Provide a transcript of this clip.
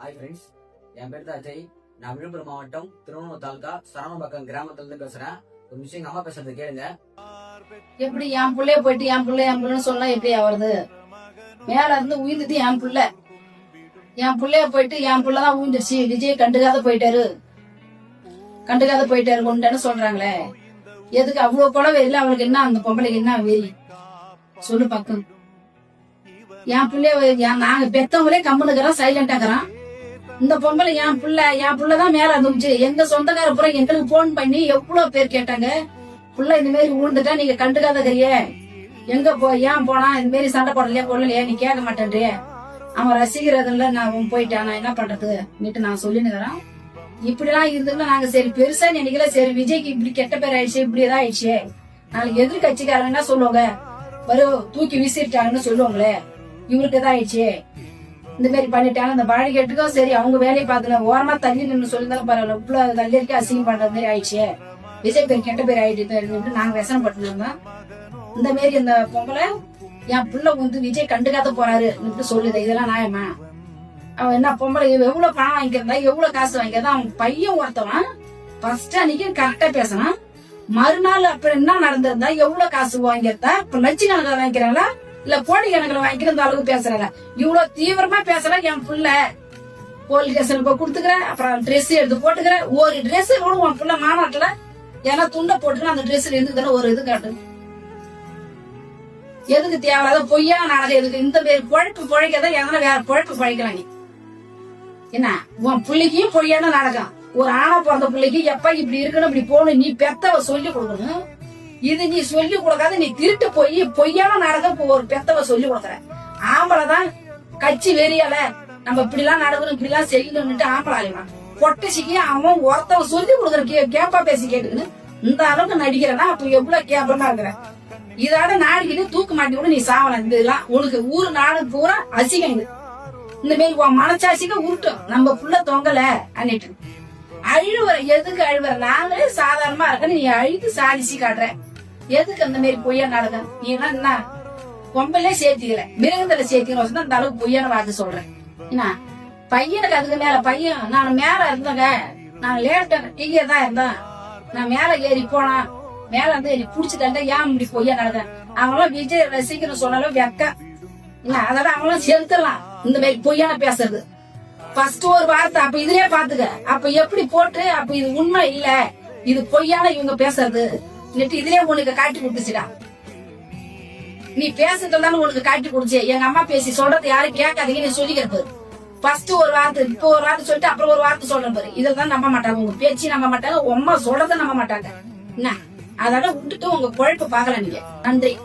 Hi friends என் பேர் தான் அஜய். நான் விழுப்புரம் மாவட்டம் திருவண்ணூர் தாலுகா சரவணம்பக்கம் கிராமத்துல இருந்து பேசுறேன். ஒரு விஷயம் எங்க அம்மா பேசுறது கேளுங்க. எப்படி என் புள்ளைய போயிட்டு என் புள்ள என் புள்ளன்னு சொன்னா எப்படி வருது மேல இருந்து உயிர்ந்துட்டு என் புள்ள. என் புள்ளைய போயிட்டு என் புள்ளதான் ஊந்துருச்சு விஜய் கண்டுக்காத போயிட்டாரு. கண்டுக்காத போயிட்டாரு கொண்டேன்னு சொல்றாங்களே. எதுக்கு அவ்வளவு புலவை இல்ல அவளுக்கு என்ன? அந்த பொம்பளைக்கு என்ன வெறி? சொல்லு பக்கம். என் பிள்ளைய நாங்க பெத்தவங்களே கம்முனுக்கிறோம் சைலண்டாக்குறான் இந்த பொம்பளை என் பிள்ளை என் பிள்ளைதான் மேல இருந்துச்சு எங்க சொந்தக்கார புறம் எங்களுக்கு போன் பண்ணி எவ்வளவு பேர் கேட்டாங்க? புள்ள இந்த மாதிரி விழுந்துட்டா நீங்க கண்டுக்காதக்கறியே எங்க போ ஏன் போனா? இந்த மாதிரி சண்டை போடலையே கொள்ளலையே நீ கேட்க மாட்டேன்றியே. அவன் ரசிக்கிறதுல நான் போயிட்டேன். நான் என்ன பண்றது? நீட்டு நான் சொல்லினுக்கிறேன். இப்படிலாம் இருந்ததுல நாங்க சரி பெருசா நினைக்கல. சரி விஜய்க்கு இப்படி கெட்ட பேர் ஆயிடுச்சு இப்படி ஏதாவது ஆயிடுச்சு. நாளைக்கு எதிர்கட்சிக்காரங்க என்ன சொல்லுவாங்க? வரும் தூக்கி வீசிட்டாங்கன்னு சொல்லுவாங்களே. இவருக்கு ஏதாவது ஆயிடுச்சு. இந்த மாதிரி பண்ணிட்டாங்க அந்த பாடிக்கேட்டுக்கும் சரி அவங்க வேலையை பார்த்துல ஓரமா தள்ளி நின்று சொல்லியிருந்தாலும் பரவாயில்ல இவ்வளவு தள்ளி இருக்க அசிங்கம் பண்ற மாதிரி ஆயிடுச்சு. விஜய் பேர் கெட்ட பேர் ஆயிட்டு நாங்க விசனம் பட்டுருந்தோம் இந்த மாதிரி இந்த பொங்கலை என் புள்ள வந்து விஜய் கண்டுக்காத போறாரு சொல்லுது இதெல்லாம் நியாயமா? அவன் என்ன பொம்பளை எவ்வளவு பணம் வாங்கிக்கிறதா எவ்வளவு காசு வாங்கிக்கிறதா அவன் பையன் ஒருத்தவன் ஃபர்ஸ்ட் அன்னைக்கு கரெக்டா பேசணும் மறுநாள் அப்புறம் என்ன நடந்திருந்தா எவ்வளவு காசு வாங்கியிருந்தா இப்ப லட்ச கணக்கில் வாங்கிக்கிறாங்களா இல்ல கோடி எனக்கு வாங்கிக்கிற இந்த அளவுக்கு பேசுறாங்க இவ்வளவு தீவிரமா பேசுறா என் பிள்ள போலீஸ் ஸ்டேஷன் போய் கொடுத்துக்கிறேன். அப்புறம் ட்ரெஸ் எடுத்து போட்டுக்கிறேன். ஒரு ட்ரெஸ் கூட உன் புள்ள மாநாட்டுல ஏன்னா துண்டை போட்டுக்கிற அந்த ட்ரெஸ்ல இருந்து ஒரு இது காட்டு. எதுக்கு தேவையில்லாத பொய்யா நாடகம் எதுக்கு? இந்த பேர் பொழைப்பு பொழைக்கதான் எதனா வேற பொழைப்பு பொழைக்கலாம் நீ. என்ன? உன் பிள்ளைக்கும் பொய்யான நாடகம். ஒரு ஆணா பிறந்த பிள்ளைக்கு எப்ப இப்படி இருக்கணும் இப்படி போகணும் நீ பெத்தவ சொல்லி கொடுக்கணும். இது நீ சொல்லி கொடுக்காத நீ திருட்டு போய் பொய்யான நாடகம் ஒரு பெத்தவ சொல்லி கொடுக்குற. ஆம்பளை தான் கட்சி வெறியல நம்ம இப்படி எல்லாம் நடக்கணும் இப்படி எல்லாம் செய்யணும்னுட்டு ஆம்பளை ஆலிவான் பொட்டசிக்கு அவன் ஒருத்தவ சொல்லி கொடுக்குற கே கேப்பா பேசி கேட்டுக்கணும் இந்த அளவுக்கு நடிக்கிறனா அப்ப எவ்வளவு கேப்பமா இருக்கிற? இதோட நாடுகிட்டு தூக்கு மாட்டி கூட நீ சாவலாம் இந்த இதெல்லாம் உனக்கு ஊரு நாடு பூரா அசிங்கம் இது. இந்த மாதிரி உன் மனசாசிக்க உருட்டும் நம்ம புள்ள தொங்கல அன்னிட்டு. அழுவுற எதுக்கு அழுவுற? நாங்களே சாதாரணமா இருக்க நீ அழுது சாதிச்சு காட்டுற. எதுக்கு அந்த மாதிரி பொய்யா நாடகம் நீ என்ன பொம்பலே சேர்த்திக்கல. மிருகத்துல சேர்த்திக்கணும் அந்த அளவுக்கு பொய்யான வாக்கு சொல்றேன். என்ன? பையனுக்கு அதுக்கு மேல பையன் நான் மேல இருந்தேங்க. நான் லேட்ட இங்கே தான் இருந்தேன். நான் மேல ஏறி போனா மேல இருந்து ஏறி புடிச்சுட்டேன் ஏன் இப்படி பொய்யா நடந்தேன் அவங்களாம் விஜய் ரசிக்கணும் சொன்னாலும் வெக்க. இல்ல அதோட அவங்களும் செலுத்தலாம். இந்த மாதிரி பொய்யான பேசுறது. ஃபர்ஸ்ட் ஒரு வார்த்தை. அப்ப இதுலயே பாத்துக்க. அப்ப எப்படி போட்டு அப்ப இது உண்மை இல்ல. இது பொய்யான இவங்க பேசுறது. நெட்டு இதுலயே உனக்கு காட்டி கொடுத்துச்சுடா. நீ பேசுறதுனால உனக்கு காட்டி கொடுச்சு எங்க அம்மா பேசி சொல்றது யாரும் கேட்காதீங்க நீ சொல்லிக்கிறது ஃபர்ஸ்ட் ஒரு வார்த்தை இப்போ ஒரு வார்த்தை சொல்லிட்டு அப்புறம் ஒரு வார்த்தை சொல்ற பாரு. இதெல்லாம் நம்ப மாட்டாங்க. உங்க பேச்சு நம்ப மாட்டாங்க. உமா சொல்றதை சொல்றத நம்ப மாட்டாங்க. என்ன? அதோட விட்டுட்டு உங்க குழப்ப பாக்கல நீங்க. நன்றி.